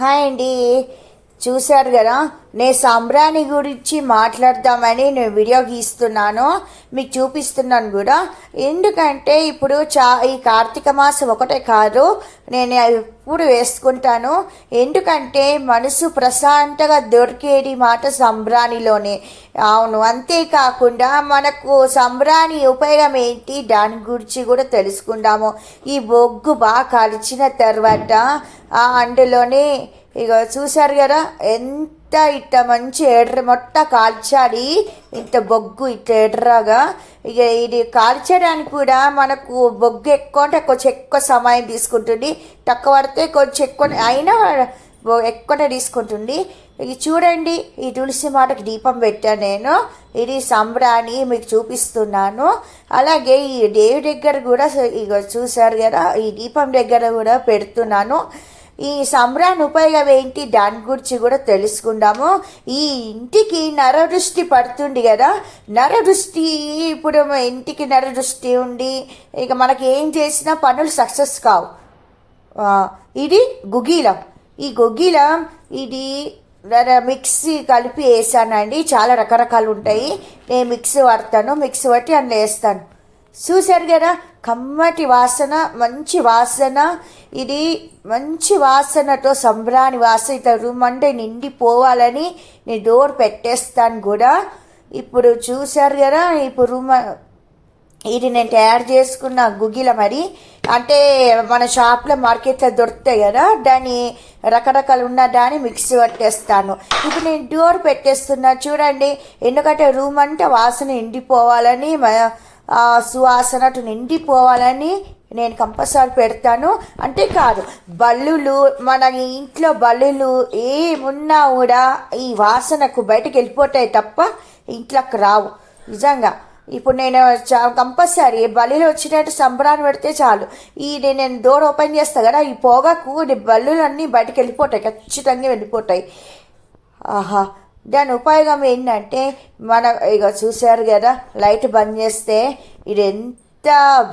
Hi అండి. చూశారు కదా? నేను సంబ్రాణి గురించి మాట్లాడదామని నేను వీడియో గీస్తున్నాను. మీకు చూపిస్తున్నాను కూడా. ఎందుకంటే ఇప్పుడు చా ఈ కార్తీక మాసం ఒకటే కాదు నేను ఎప్పుడు వేసుకుంటాను. ఎందుకంటే మనసు ప్రశాంతంగా దొరికేది మాట సంబ్రాణిలోనే అవును అంతేకాకుండా మనకు సంబ్రాణి ఉపయోగం ఏంటి? దాని గురించి కూడా తెలుసుకుందాము. ఈ బొగ్గు బాగా కలిచిన తర్వాత ఆ అందులోనే ఇక చూశారు కదా ఎంత ఇట్ట మంచి ఎడ్ర మొట్ట కాల్చాలి ఇంత బొగ్గు ఇట్ట ఎడ్రగా ఇక ఇది కాల్చడానికి కూడా మనకు బొగ్గు ఎక్కువ అంటే కొంచెం ఎక్కువ సమయం తీసుకుంటుంది. తక్కువ పడితే కొంచెం ఎక్కువ అయినా ఎక్కువనే తీసుకుంటుంది. ఇది చూడండి ఈ తులసి మాటకి దీపం పెట్టాను నేను. ఇది సంబరాన్ని మీకు చూపిస్తున్నాను. అలాగే ఈ దేవి దగ్గర కూడా ఇక చూశారు కదా ఈ దీపం దగ్గర కూడా పెడుతున్నాను. ఈ సంబరాన్ ఉపయోగం ఏంటి? దాని గురించి కూడా తెలుసుకుందాము. ఈ ఇంటికి నరదృష్టి పడుతుంది కదా. నరదృష్టి ఇప్పుడు ఇంటికి నరదృష్టి ఉండి ఇక మనకి ఏం చేసినా పనులు సక్సెస్ కావు. ఇది గుగ్గిలం. ఈ గుగ్గిలం ఇది మిక్సీ కలిపి వేసానండి. చాలా రకరకాలు ఉంటాయి. నేను మిక్సీ వాడతాను. మిక్సీ పట్టి అందులో వేస్తాను. చూశారు కదా? కమ్మటి వాసన మంచి వాసన. ఇది మంచి వాసనతో సంబరాని వాసన ఇట్లా రూమ్ అంటే నిండిపోవాలని నేను డోర్ పెట్టేస్తాను కూడా. ఇప్పుడు చూశారు కదా? ఇప్పుడు రూమ్ ఇది నేను తయారు చేసుకున్న గుగ్గిల మరి. అంటే మన షాప్లో మార్కెట్లో దొరుకుతాయి కదా? దాన్ని రకరకాలు ఉన్న దాన్ని మిక్స్ పట్టేస్తాను. ఇప్పుడు నేను డోర్ పెట్టేస్తున్నా. చూడండి ఎందుకంటే రూమ్ అంటే వాసన ఎండిపోవాలని మ- సువాసన అటు నిండిపోవాలని నేను కంపల్సరీ పెడతాను. అంటే కాదు బల్లులు మన ఇంట్లో బల్లులు ఏమున్నా కూడా ఈ వాసనకు బయటకు వెళ్ళిపోతాయి తప్ప ఇంట్లోకి రావు. నిజంగా. ఇప్పుడు నేను కంపల్సరీ బల్లులు వచ్చినట్టు సంబరాన్ని పెడితే చాలు. ఈ నేను డోర్ ఓపెన్ చేస్తా కదా ఈ పొగకు బల్లులన్నీ బయటకు వెళ్ళిపోతాయి ఖచ్చితంగా వెళ్ళిపోతాయి. ఆహా. దాని ఉపయోగం ఏంటంటే మన ఇక చూశారు కదా లైట్ బంద్ చేస్తే ఇది ఎంత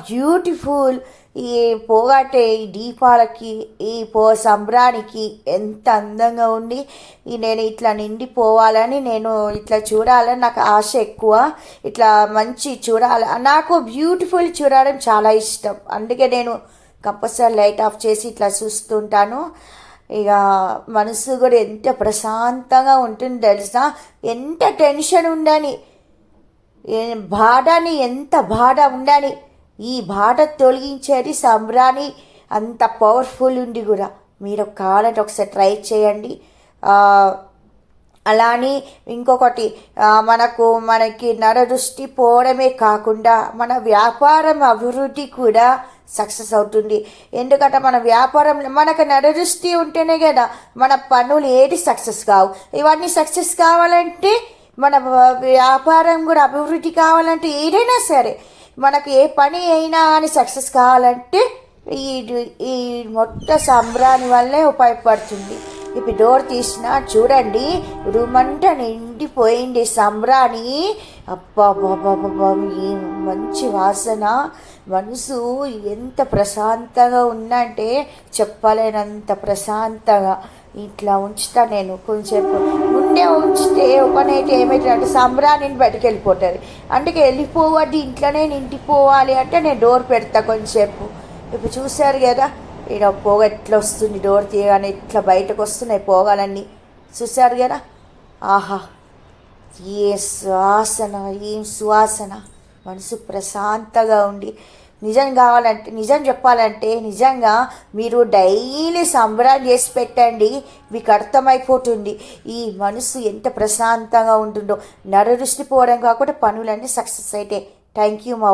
బ్యూటిఫుల్ ఈ పోగాటే ఈ దీపాలకి ఈ పో సంబరానికి ఎంత అందంగా ఉండి ఈ నేను ఇట్లా నిండిపోవాలని నేను ఇట్లా చూడాలని నాకు ఆశ ఎక్కువ. ఇట్లా మంచి చూడాలి. నాకు బ్యూటిఫుల్ చూడడం చాలా ఇష్టం. అందుకే నేను కంపల్సరీ లైట్ ఆఫ్ చేసి ఇట్లా చూస్తుంటాను. ఇక మనసు కూడా ఎంత ప్రశాంతంగా ఉంటుంది తెలుసా? ఎంత టెన్షన్ ఉండని బాధని ఎంత బాధ ఉండని ఈ బాధ తొలగించేది సంబరాని అంత పవర్ఫుల్ ఉంది కూడా. మీరు కావాలంటే ఒకసారి ట్రై చేయండి. అలానే ఇంకొకటి మనకు మనకి నరదృష్టి పోవడమే కాకుండా మన వ్యాపారం అభివృద్ధి కూడా సక్సెస్ అవుతుంది. ఎందుకంటే మన వ్యాపారం మనకు నరదృష్టి ఉంటేనే కదా మన పనులు ఏది సక్సెస్ కావు. ఇవన్నీ సక్సెస్ కావాలంటే మన వ్యాపారం కూడా అభివృద్ధి కావాలంటే ఏదైనా సరే మనకు ఏ పని అయినా అని సక్సెస్ కావాలంటే ఈ ఈ మొత్తం సంబరాని వల్లే ఉపయోగపడుతుంది. ఇప్పుడు డోర్ తీసిన చూడండి రూమ్ అంతా నిండిపోయింది సంబరాని అబ్బా బాబా ఈ మంచి వాసన మనసు ఎంత ప్రశాంతంగా ఉందంటే చెప్పలేనంత ప్రశాంతంగా. ఇట్లా ఉంచుతా నేను కొంచెంసేపు ముందే ఉంచితే ఒక నైట్ ఏమవుతుందంటే సంబరాన్ని బయటకు వెళ్ళిపోతుంది అందుకే వెళ్ళిపోవద్దు ఇంట్లోనే నింటిపోవాలి అంటే నేను డోర్ పెడతా కొంచెంసేపు ఇప్పుడు చూశారు కదా ఇక్కడ పొగ ఎట్లా వస్తుంది? డోర్ తీయగానే ఇట్లా బయటకు వస్తున్నాయి పోగాలన్నీ? చూశారు కదా? ఆహా ఏ సువాసన ఏం సువాసన. మనసు ప్రశాంతంగా ఉండి నిజం కావాలంటే నిజం చెప్పాలంటే నిజంగా మీరు డైలీ సంబరం చేసి పెట్టండి. మీకు అర్థమైపోతుంది. ఈ మనసు ఎంత ప్రశాంతంగా ఉంటుందో. నరదృష్టి పోవడం కాకుండా పనులన్నీ సక్సెస్ అయితే. థ్యాంక్ యూ మా